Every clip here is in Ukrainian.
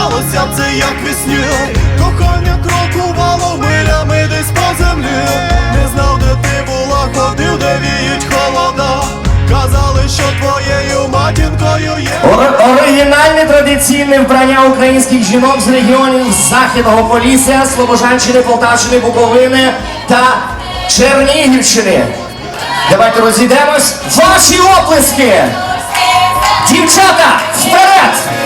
здавалося б це як вісні Кохання крокувало милями десь по землі Не знав, де ти була, ходив, де віють холода Казали, що твоєю матінкою є Ори Оригінальне традиційне вбрання українських жінок з регіонів Західного Полісся, Слобожанщини, Полтавщини, Буковини та Чернігівщини. Давайте розійдемось. Ваші оплески! Дівчата, вперед!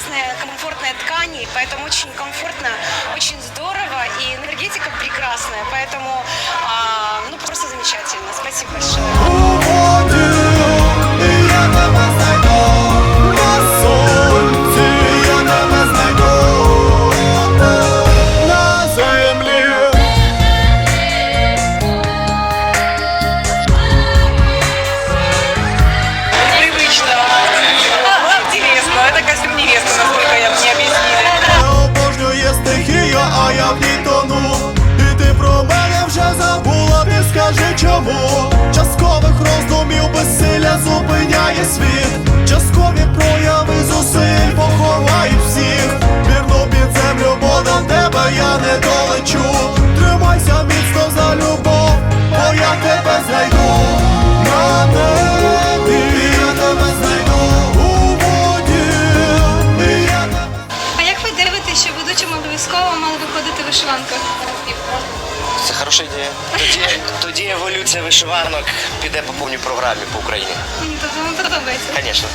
прекрасная, комфортная ткань, и поэтому очень комфортно, очень здорово, и энергетика прекрасная, поэтому зупиняє світ. Часткові прояви зусиль поховають всіх. Вірну під землю, бо до тебе я не долечу. Тримайся міцно за любов, бо я тебе знайду. На небі я тебе знайду у воді. Я тебе А як ви дивитесь, що ведучим обов'язково мали виходити вишиванка? Це хороша ідея. Тоді, тоді еволюція вишиванок піде по повній програмі по Україні. Вам подобається? Звісно.